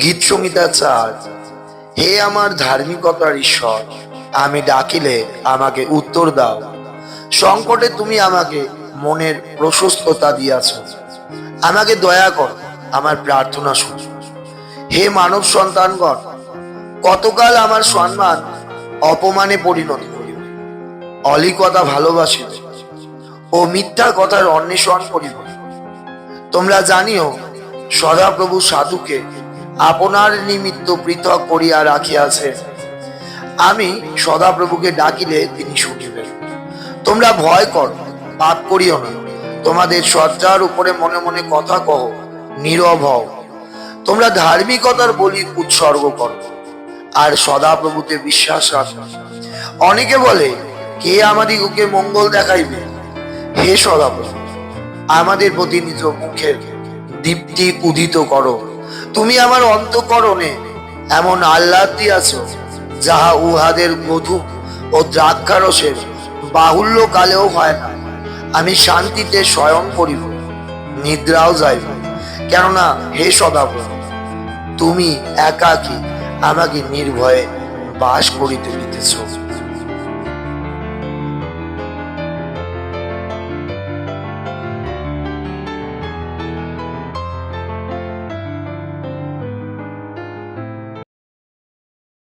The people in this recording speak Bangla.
গীত সঙ্গীতা চার, হে আমার ধার্মিকতার ঈশ্বর, আমি ডাকিলে আমাকে উত্তর দাও। সংকটে তুমি আমাকে মনের প্রশস্ততা দিয়াছ। আমাকে দয়া কর, আমার প্রার্থনা শুন। হে মানব সন্তানগণ, কতকাল আমার সম্মান অপমানে পরিণত করিবে। অলিকতা ভালোবাসিবে ও মিথ্যা কথার অন্বেষণ করিব। তোমরা জানিও, সদাপ্রভু সাধুকে আপনার নিমিত্ত পৃথক করিয়া রাখিয়াছে। আমি সদাপ্রভুকে ডাকিলে তিনি শুনিবেন। তোমরা ভয় কর, পাপ করিও না। তোমাদের সজ্জার উপরে মনে মনে কথা কহ নীরব হও। তোমরা ধার্মিকতার বলি উৎসর্গ করো। আর সদাপ্রভুতে বিশ্বাস রাখো। অনেকে বলে, কে আমাদিগকে মঙ্গল দেখাইবে? হে সদাপ্রভু আমাদের প্রতি নিজ মুখের দীপ্তি উদিত করো। তুমি আমার অন্তকরণে এমন আহ্লাদ দিয়াছ যাহা উহাদের মধু ও দ্রাক্ষারসের বাহুল্য কালেও হয় না। আমি শান্তিতে স্বয়ং করিব, নিদ্রাও যাইব। কেননা হে সদাপ্রভু তুমি একাকী আমাকে নির্ভয়ে বাস করিতে দিতেছ।